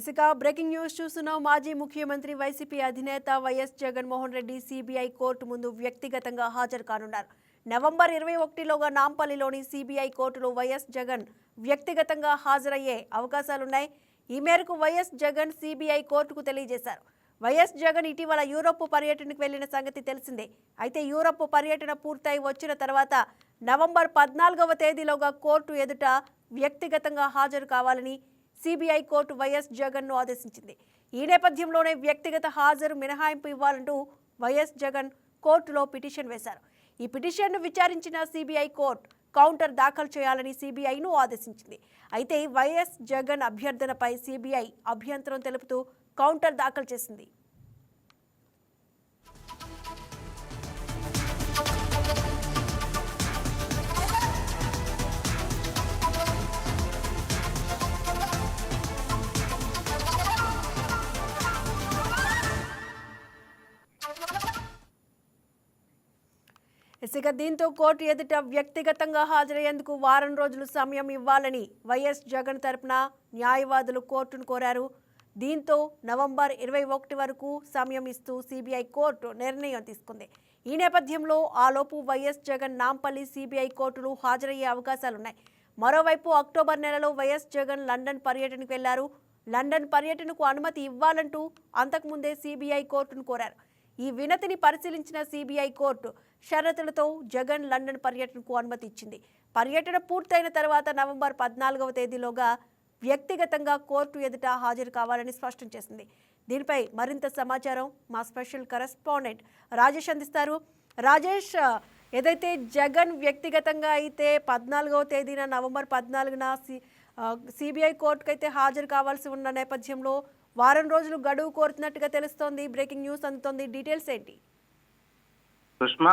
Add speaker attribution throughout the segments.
Speaker 1: ఇసుక breaking news చూస్తున్నాం. మాజీ ముఖ్యమంత్రి వైసీపీ అధినేత YS Jaganmohan Reddy CBI court ముందు వ్యక్తిగతంగా హాజరు కానున్నారు. నవంబర్ ఇరవై ఒకటిలోగా నాంపల్లిలోని సిబిఐ కోర్టులో వైఎస్ జగన్ వ్యక్తిగతంగా హాజరయ్యే అవకాశాలున్నాయి. ఈ మేరకు వైఎస్ జగన్ సిబిఐ కోర్టుకు తెలియజేశారు. వైఎస్ జగన్ ఇటీవల యూరోప్ పర్యటనకు వెళ్ళిన సంగతి తెలిసిందే. అయితే యూరోప్ పర్యటన పూర్తయి వచ్చిన తర్వాత నవంబర్ పద్నాలుగవ తేదీలోగా కోర్టు ఎదుట వ్యక్తిగతంగా హాజరు కావాలని సిబిఐ కోర్టు వైఎస్ జగన్ను ఆదేశించింది. ఈ నేపథ్యంలోనే వ్యక్తిగత హాజరు మినహాయింపు ఇవ్వాలంటూ వైఎస్ జగన్ కోర్టులో పిటిషన్ వేశారు. ఈ పిటిషన్ను విచారించిన సిబిఐ కోర్టు కౌంటర్ దాఖలు చేయాలని సిబిఐను ఆదేశించింది. అయితే వైఎస్ జగన్ అభ్యర్థనపై సిబిఐ అభ్యంతరం తెలుపుతూ కౌంటర్ దాఖలు చేసింది. ఇసుక దీంతో కోర్టు ఎదుట వ్యక్తిగతంగా హాజరయ్యేందుకు వారం రోజులు సమయం ఇవ్వాలని వైఎస్ జగన్ తరపున న్యాయవాదులు కోర్టును కోరారు. దీంతో నవంబర్ ఇరవై ఒకటి వరకు సమయం ఇస్తూ సిబిఐ కోర్టు నిర్ణయం తీసుకుంది. ఈ నేపథ్యంలో ఆలోపు వైఎస్ జగన్ నాంపల్లి సిబిఐ కోర్టులు హాజరయ్యే అవకాశాలున్నాయి. మరోవైపు అక్టోబర్ నెలలో వైఎస్ జగన్ లండన్ పర్యటనకు వెళ్ళారు. లండన్ పర్యటనకు అనుమతి ఇవ్వాలంటూ అంతకుముందే సిబిఐ కోర్టును కోరారు. ఈ వినతిని పరిశీలించిన సిబిఐ కోర్టు షరతులతో జగన్ లండన్ పర్యటనకు అనుమతి ఇచ్చింది. పర్యటన పూర్తయిన తర్వాత నవంబర్ పద్నాలుగవ తేదీలోగా వ్యక్తిగతంగా కోర్టు ఎదుట హాజరు కావాలని స్పష్టం చేసింది. దీనిపై మరింత సమాచారం మా స్పెషల్ కరెస్పాండెంట్ రాజేష్ అందిస్తారు. రాజేష్ ఏదైతే జగన్ వ్యక్తిగతంగా అయితే పద్నాలుగవ తేదీన నవంబర్ పద్నాలుగున సి సిబిఐ కోర్టుకైతే అయితే హాజరు కావాల్సి ఉన్న నేపథ్యంలో వారం రోజులు గడువు కోరుతున్నట్టుగా తెలుస్తోంది. బ్రేకింగ్ న్యూస్ అందుతోంది. డీటెయిల్స్ ఏంటి?
Speaker 2: సుష్మా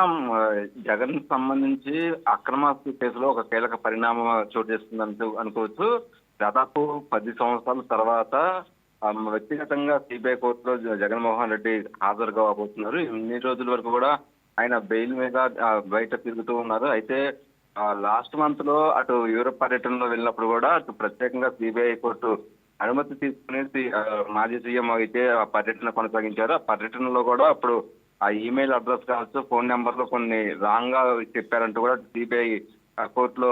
Speaker 2: జగన్ సంబంధించి అక్రమాస్తి కేసులో ఒక కీలక పరిణామం చోటు చేసుకుంది అంటూ అనుకోవచ్చు. దాదాపు పది సంవత్సరాల తర్వాత వ్యక్తిగతంగా సిబిఐ కోర్టులో జగన్మోహన్ రెడ్డి హాజరు కాబోతున్నారు. ఇన్ని రోజుల వరకు కూడా ఆయన బెయిల్ మీద బయట తిరుగుతూ ఉన్నారు. అయితే లాస్ట్ మంత్లో అటు యూరప్ పర్యటనలో వెళ్ళినప్పుడు కూడా అటు ప్రత్యేకంగా సిబిఐ కోర్టు అనుమతి తీసుకునేసి మాజీ సీఎం అయితే ఆ పర్యటన కొనసాగించారు. ఆ పర్యటనలో కూడా అప్పుడు ఆ ఈమెయిల్ అడ్రస్ కావచ్చు ఫోన్ నెంబర్లో కొన్ని రాంగ్గా చెప్పారంటూ కూడా సిబిఐ కోర్టులో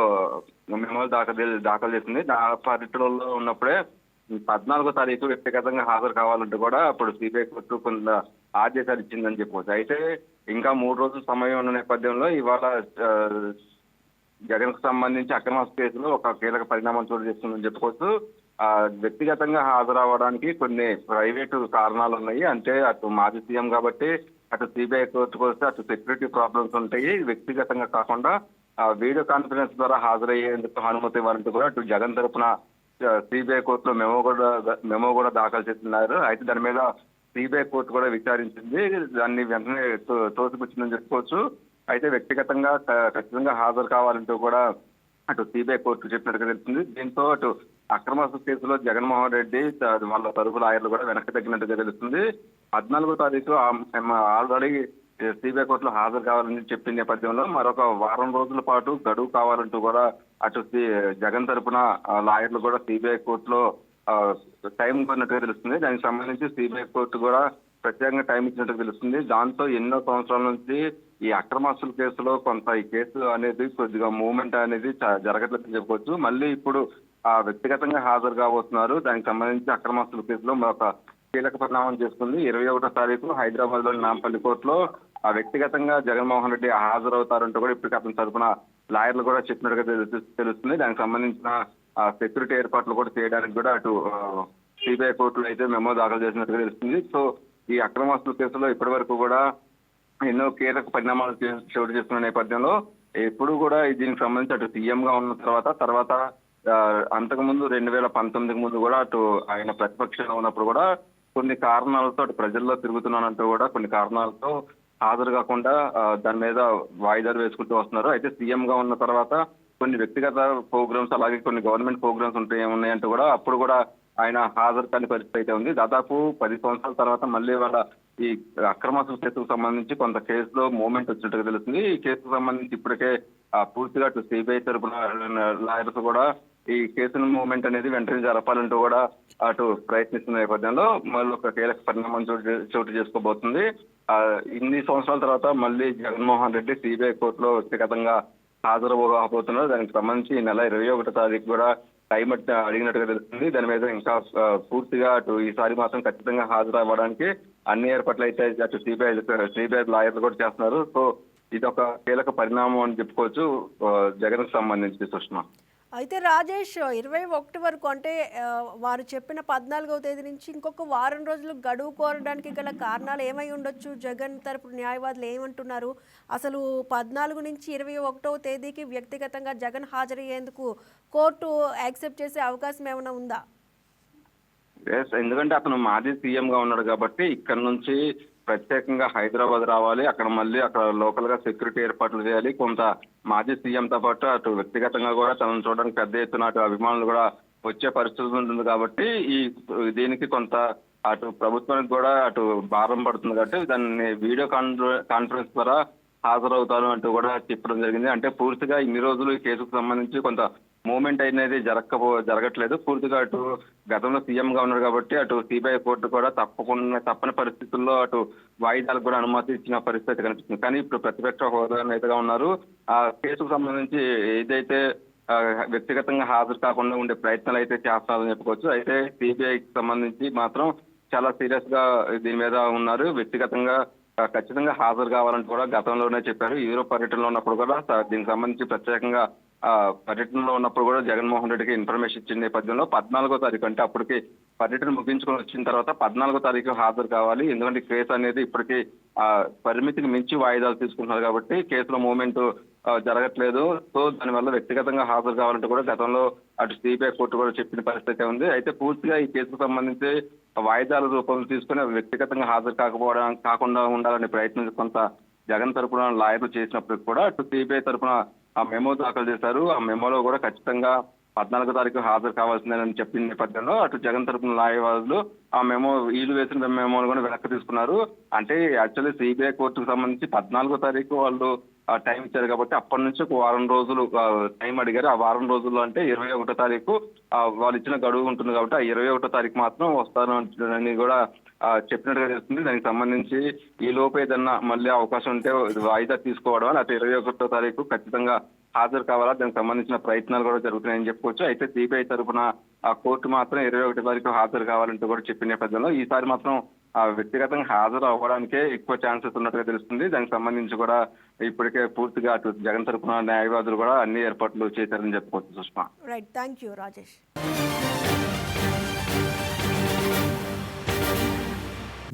Speaker 2: మిమ్మల్ని దాఖలు దాఖలు చేసింది. ఆ పర్యటనలో ఉన్నప్పుడే పద్నాలుగో తారీఖు వ్యక్తిగతంగా హాజరు కావాలంటూ కూడా అప్పుడు సిబిఐ కోర్టు కొంత ఆదేశాలు ఇచ్చిందని చెప్పవచ్చు. అయితే ఇంకా మూడు రోజుల సమయం ఉన్న నేపథ్యంలో ఇవాళ జగన్కు సంబంధించి అక్రమ కేసులో ఒక కీలక పరిణామం చోటు చేస్తుందని చెప్పుకోవచ్చు. ఆ వ్యక్తిగతంగా హాజరవ్వడానికి కొన్ని ప్రైవేటు కారణాలు ఉన్నాయి అంటే అటు మాజీ సీఎం కాబట్టి అటు సిబిఐ కోర్టుకు వస్తే అటు సెక్యూరిటీ ప్రాబ్లమ్స్ ఉంటాయి. వ్యక్తిగతంగా కాకుండా ఆ వీడియో కాన్ఫరెన్స్ ద్వారా హాజరయ్యేందుకు అనుమతి ఇవ్వాలంటూ కూడా అటు జగన్ తరపున సిబిఐ కోర్టులో మెమో కూడా మెమో కూడా దాఖలు చేస్తున్నారు. అయితే దాని మీద సిబిఐ కోర్టు కూడా విచారించింది. దాన్ని వెంటనే తో- తోసిపుచ్చిందని చెప్పుకోవచ్చు. అయితే వ్యక్తిగతంగా ఖచ్చితంగా హాజరు కావాలంటూ కూడా అటు సిబిఐ కోర్టు చెప్పినట్టుగా తెలుస్తుంది. దీంతో అటు అక్రమ కేసులో జగన్మోహన్ రెడ్డి వాళ్ళ తరపు లాయర్లు కూడా వెనక్కి తగ్గినట్టుగా తెలుస్తుంది. పద్నాలుగో తారీఖు ఆల్రెడీ సిబిఐ కోర్టులో హాజరు కావాలని చెప్పిన నేపథ్యంలో మరొక వారం రోజుల పాటు గడువు కావాలంటూ కూడా అటు జగన్ తరపున లాయర్లు కూడా సిబిఐ కోర్టులో టైం కొన్నట్టుగా తెలుస్తుంది. దానికి సంబంధించి సిబిఐ కోర్టు కూడా ప్రత్యేకంగా టైం ఇచ్చినట్టు తెలుస్తుంది. దాంతో ఎన్నో సంవత్సరాల నుంచి ఈ అక్రమాస్తుల కేసులో కొంత ఈ కేసు అనేది కొద్దిగా మూమెంట్ అనేది జరగట్లేదని చెప్పుకోవచ్చు. మళ్ళీ ఇప్పుడు ఆ వ్యక్తిగతంగా హాజరు కాబోతున్నారు. దానికి సంబంధించి అక్రమాస్తుల కేసులో మరొక కీలక పరిణామం చేసుకుంది ఇరవై ఒకటో తారీఖు హైదరాబాద్లోని నాంపల్లి కోర్టులో ఆ వ్యక్తిగతంగా జగన్మోహన్ రెడ్డి హాజరవుతారంటూ కూడా ఇప్పటికీ అతని తరఫున లాయర్లు కూడా చెప్పినట్టుగా తెలుస్తుంది. దానికి సంబంధించిన సెక్యూరిటీ ఏర్పాట్లు కూడా చేయడానికి కూడా అటు సిబిఐ కోర్టులో అయితే మెమో దాఖలు చేసినట్టుగా తెలుస్తుంది. సో ఈ అక్రమాస్తుల కేసులో ఇప్పటి వరకు కూడా ఎన్నో కీలక పరిణామాలు చోటు చేసుకున్న నేపథ్యంలో ఎప్పుడు కూడా దీనికి సంబంధించి అటు సీఎం గా ఉన్న తర్వాత తర్వాత అంతకు అంతకుముందు రెండు వేల పంతొమ్మిదికి ముందు కూడా అటు ఆయన ప్రతిపక్షంలో ఉన్నప్పుడు కూడా కొన్ని కారణాలతో అటు ప్రజల్లో తిరుగుతున్నానంటూ కూడా కొన్ని కారణాలతో హాజరు కాకుండా దాని మీద వాయిదాలు వేసుకుంటూ వస్తున్నారు. అయితే సీఎం గా ఉన్న తర్వాత కొన్ని వ్యక్తిగత ప్రోగ్రామ్స్ అలాగే కొన్ని గవర్నమెంట్ ప్రోగ్రామ్స్ ఉంటాయి ఉన్నాయంటూ కూడా అప్పుడు కూడా ఆయన హాజరు కాని పరిస్థితి అయితే ఉంది. దాదాపు పది సంవత్సరాల తర్వాత మళ్ళీ వాళ్ళ ఈ అక్రమ కేసుకు సంబంధించి కొంత కేసులో మూమెంట్ వచ్చినట్టుగా తెలుస్తుంది. ఈ కేసుకు సంబంధించి ఇప్పటికే ఆ, పూర్తిగా అటు సిబిఐ తరపున లాయర్స్ కూడా ఈ కేసును మూమెంట్ అనేది వెంటనే జరపాలంటూ కూడా అటు ప్రయత్నిస్తున్న నేపథ్యంలో మళ్ళీ ఒక కీలక పరిణామం చోటు చోటు చేసుకోబోతుంది. ఆ, ఇన్ని సంవత్సరాల తర్వాత మళ్ళీ జగన్మోహన్ రెడ్డి సిబిఐ కోర్టులో వ్యక్తిగతంగా హాజరవబోతున్నారు దానికి సంబంధించి ఈ నెల ఇరవై ఒకటో తారీఖు కూడా టైం అడిగినట్టుగా తెలుస్తుంది. దాని మీద ఇంకా పూర్తిగా అటు ఈసారి మాత్రం ఖచ్చితంగా హాజరు అవ్వడానికి అన్ని ఏర్పాట్లు అయితే అటు సిబిఐ సిబిఐ లాయర్లు కూడా చేస్తున్నారు. సో ఇది ఒక కీలక పరిణామం అని చెప్పుకోవచ్చు జగన్ జగన్కు సంబంధించి సుష్మా.
Speaker 1: అయితే రాజేష్ ఇరవై ఒకటి వరకు అంటే వారు చెప్పిన పద్నాలుగవ తేదీ నుంచి ఇంకొక వారం రోజులు గడువు కోరడానికి గల కారణాలు ఏమై ఉండొచ్చు? జగన్ తరపు న్యాయవాదులు ఏమంటున్నారు? అసలు పద్నాలుగు నుంచి ఇరవై ఒకటవ తేదీకి వ్యక్తిగతంగా జగన్ హాజరయ్యేందుకు కోర్టు యాక్సెప్ట్ చేసే అవకాశం ఏమైనా ఉందా?
Speaker 2: ఎస్ ఎందుకంటే అతను మాజీ సీఎం గా ఉన్నాడు కాబట్టి ఇక్కడ నుంచి ప్రత్యేకంగా హైదరాబాద్ రావాలి అక్కడ మళ్ళీ అక్కడ లోకల్గా సెక్యూరిటీ ఏర్పాట్లు చేయాలి కొంత మాజీ సీఎం తో పాటు అటు వ్యక్తిగతంగా కూడా తనను చూడడానికి పెద్ద ఎత్తున అటు అభిమానులు కూడా వచ్చే పరిస్థితి ఉంటుంది కాబట్టి ఈ దీనికి కొంత అటు ప్రభుత్వానికి కూడా అటు భారం పడుతుంది కాబట్టి దాన్ని వీడియో కాన్ఫరెన్స్ ద్వారా హాజరవుతాను అంటూ కూడా చెప్పడం జరిగింది. అంటే పూర్తిగా ఇన్ని రోజులు ఈ కేసుకు సంబంధించి కొంత మూమెంట్ అనేది జరగకపో జరగట్లేదు. పూర్తిగా అటు గతంలో సీఎం గా ఉన్నారు కాబట్టి అటు సిబిఐ కోర్టు కూడా తప్పకుండా తప్పని పరిస్థితుల్లో అటు వాయిదాలకు కూడా అనుమతి ఇచ్చిన పరిస్థితి కనిపిస్తుంది. కానీ ఇప్పుడు ప్రతిపక్ష హోదా నేతగా ఉన్నారు. ఆ కేసుకు సంబంధించి ఏదైతే వ్యక్తిగతంగా హాజరు కాకుండా ఉండే ప్రయత్నాలు అయితే చేస్తారని చెప్పుకోవచ్చు. అయితే సిబిఐకి సంబంధించి మాత్రం చాలా సీరియస్గా దీని మీద ఉన్నారు. వ్యక్తిగతంగా ఖచ్చితంగా హాజరు కావాలని కూడా గతంలోనే చెప్పారు. యూరోప్ పర్యటనలో ఉన్నప్పుడు కూడా దీనికి సంబంధించి ప్రత్యేకంగా పర్యటనలో ఉన్నప్పుడు కూడా జగన్మోహన్ రెడ్డికి ఇన్ఫర్మేషన్ ఇచ్చిన నేపథ్యంలో పద్నాలుగో తారీఖు అంటే అప్పటికి పర్యటన ముగించుకొని వచ్చిన తర్వాత పద్నాలుగో తారీఖు హాజరు కావాలి. ఎందుకంటే కేసు అనేది ఇప్పటికీ ఆ, పరిమితికి మించి వాయిదాలు తీసుకుంటున్నారు కాబట్టి కేసులో మూమెంట్ జరగట్లేదు. సో దానివల్ల వ్యక్తిగతంగా హాజరు కావాలంటే కూడా గతంలో అటు సిబిఐ కోర్టు కూడా చెప్పిన పరిస్థితి ఉంది. అయితే పూర్తిగా ఈ కేసుకు సంబంధించి వాయిదాల రూపంలో తీసుకుని వ్యక్తిగతంగా హాజరు కాకపోవడం కాకుండా ఉండాలనే ప్రయత్నం కొంత జగన్ తరపున లాయర్లు చేసినప్పటికి కూడా అటు సిబిఐ తరపున ఆ మెమో దాఖలు చేశారు. ఆ మెమోలో కూడా ఖచ్చితంగా పద్నాలుగో తారీఖు హాజరు కావాల్సిందేనని చెప్పిన నేపథ్యంలో అటు జగన్ తరపున న్యాయవాదులు ఆ మెమో వీలు వేసిన మెమోను కూడా వెనక్కి తీసుకున్నారు. అంటే యాక్చువల్లీ సిబిఐ కోర్టుకు సంబంధించి పద్నాలుగో తారీఖు వాళ్ళు టైం ఇచ్చారు కాబట్టి అప్పటి నుంచి ఒక వారం రోజులు టైం అడిగారు. ఆ వారం రోజుల్లో అంటే ఇరవై ఒకటో తారీఖు వాళ్ళు ఇచ్చిన గడువు ఉంటుంది కాబట్టి ఆ ఇరవై ఒకటో తారీఖు మాత్రం వస్తాను అని కూడా చెప్పినట్టుగా తెలుస్తుంది. దానికి సంబంధించి ఈ లోపు ఏదన్నా మళ్ళీ అవకాశం ఉంటే వాయిదా తీసుకోవడం లేకపోతే ఇరవై ఒకటో తారీఖు ఖచ్చితంగా హాజరు కావాలా? దానికి సంబంధించిన ప్రయత్నాలు కూడా జరుగుతున్నాయని చెప్పుకోవచ్చు. అయితే సిబిఐ తరఫున ఆ కోర్టు మాత్రం ఇరవై ఒకటి తారీఖు హాజరు కావాలంటూ కూడా చెప్పిన నేపథ్యంలో ఈసారి మాత్రం వ్యక్తిగతంగా హాజరు అవ్వడానికే ఎక్కువ ఛాన్సెస్ ఉన్నట్టుగా తెలుస్తుంది. దానికి సంబంధించి కూడా ఇప్పటికే పూర్తిగా అటు జగన్ తరఫున న్యాయవాదులు కూడా అన్ని ఏర్పాట్లు చేశారని చెప్పుకోవచ్చు Sushma.
Speaker 1: Right thank you Rajesh